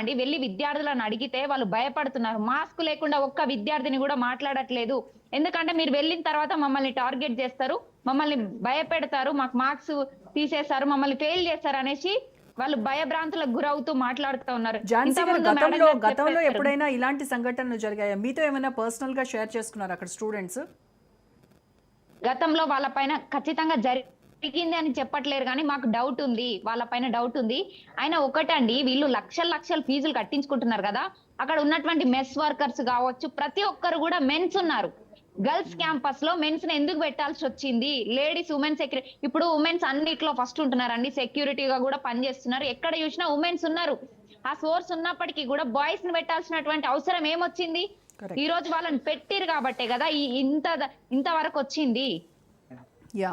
అండి వెళ్ళి విద్యార్థులను అడిగితే వాళ్ళు భయపడుతున్నారు. మాస్క్ లేకుండా ఒక్క విద్యార్థిని కూడా మాట్లాడట్లేదు. ఎందుకంటే మీరు వెళ్ళిన తర్వాత మమ్మల్ని టార్గెట్ చేస్తారు. మమ్మల్ని భయపెడతారు. మాకు మార్క్స్ తీసేస్తారు మమ్మల్ని ఫెయిల్ చేస్తారు అనేసి వాళ్ళు భయభ్రాంతులకు గురవుతూ మాట్లాడుతూ ఉన్నారు. గతంలో గతంలో. ఎప్పుడైనా ఇలాంటి సంఘటనలు జరిగాయా? మీతో ఏమైనా పర్సనల్గా షేర్ చేసుకున్నారు అక్కడ స్టూడెంట్స్? గతంలో వాళ్ళ పైన ఖచ్చితంగా జరిగింది అని చెప్పట్లేరు కానీ మాకు డౌట్ ఉంది వాళ్ళ పైన డౌట్ ఉంది. అయినా ఒకటండి వీళ్ళు లక్షల లక్షల ఫీజులు కట్టించుకుంటున్నారు కదా అక్కడ ఉన్నటువంటి మెస్ వర్కర్స్ కావచ్చు ప్రతి ఒక్కరు కూడా మెన్స్ ఉన్నారు. గర్ల్స్ క్యాంపస్లో మెన్స్ని ఎందుకు పెట్టాల్సి వచ్చింది? లేడీస్ ఉమెన్ సెక్యూరిటీ ఇప్పుడు ఉమెన్స్ అన్నిట్లో ఫస్ట్ ఉంటున్నారండి సెక్యూరిటీగా కూడా పనిచేస్తున్నారు ఎక్కడ చూసినా ఉమెన్స్ ఉన్నారు. ఆ సోర్స్ ఉన్నప్పటికీ కూడా బాయ్స్ని పెట్టాల్సినటువంటి అవసరం ఏమొచ్చింది. ఈ రోజు వాళ్ళని పెట్టిరు కాబట్టే కదా ఈ ఇంత ఇంతవరకు వచ్చింది. యా.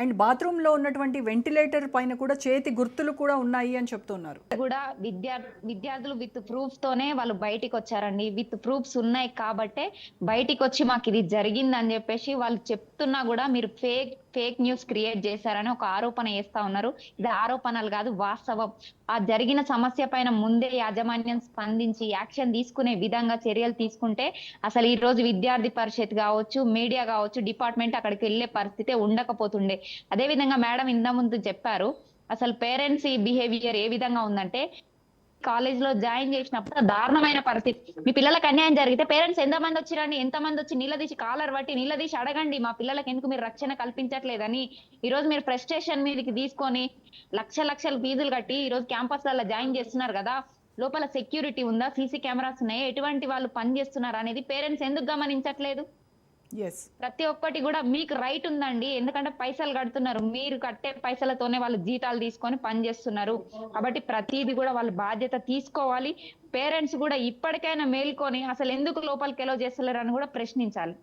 అండ్ బాత్రూమ్లో ఉన్నటువంటి వెంటిలేటర్ పైన కూడా చేతి గుర్తులు కూడా ఉన్నాయి అని చెప్తున్నారు. కూడా విద్యా విద్యార్థులు విత్ ప్రూఫ్ తోనే వాళ్ళు బయటికి వచ్చారండి. విత్ ప్రూఫ్స్ ఉన్నాయి కాబట్టే బయటికి వచ్చి మాకు ఇది జరిగింది అని చెప్పేసి వాళ్ళు చెప్తున్నా కూడా మీరు ఫేక్ ఫేక్ న్యూస్ క్రియేట్ చేశారని ఒక ఆరోపణ చేస్తా ఉన్నారు. ఇది ఆరోపణలు కాదు వాస్తవం. ఆ జరిగిన సమస్య పైన ముందే యాజమాన్యం స్పందించి యాక్షన్ తీసుకునే విధంగా చర్యలు తీసుకుంటే అసలు ఈ రోజు విద్యార్థి పరిషత్ కావచ్చు మీడియా కావచ్చు డిపార్ట్మెంట్ అక్కడికి వెళ్ళే పరిస్థితే ఉండకపోతుండే. అదే విధంగా మేడం ఇంత ముందు చెప్పారు అసలు పేరెంట్స్ ఈ బిహేవియర్ ఏ విధంగా ఉందంటే కాలేజ్లో జాయిన్ చేసినప్పుడు దారుణమైన పరిస్థితి. మీ పిల్లలకు అన్యాయం జరిగితే పేరెంట్స్ ఎంత మంది వచ్చిరండి? ఎంత మంది వచ్చి నీళ్ళదీసి కాలర్ పట్టి నీళ్ళదీసి అడగండి మా పిల్లలకు ఎందుకు మీరు రక్షణ కల్పించట్లేదని. ఈ రోజు మీరు ఫ్రస్ట్రేషన్ మీదకి తీసుకొని లక్ష లక్షల ఫీజులు కట్టి ఈ రోజు క్యాంపస్లలో జాయిన్ చేస్తున్నారు కదా. లోపల సెక్యూరిటీ ఉందా? సీసీ కెమెరాస్ ఉన్నాయి? ఎటువంటి వాళ్ళు పని చేస్తున్నారు అనేది పేరెంట్స్ ఎందుకు గమనించట్లేదు? ప్రతి ఒక్కటి కూడా మీకు రైట్ ఉందండి. ఎందుకంటే పైసలు కడుతున్నారు. మీరు కట్టే పైసలతోనే వాళ్ళు జీతాలు తీసుకొని పని చేస్తున్నారు. కాబట్టి ప్రతిది కూడా వాళ్ళు బాధ్యత తీసుకోవాలి. పేరెంట్స్ కూడా ఇప్పటికైనా మేల్కొని అసలు ఎందుకు లోపలికి ఎలా చేస్తలేరు అని కూడా ప్రశ్నించాలి.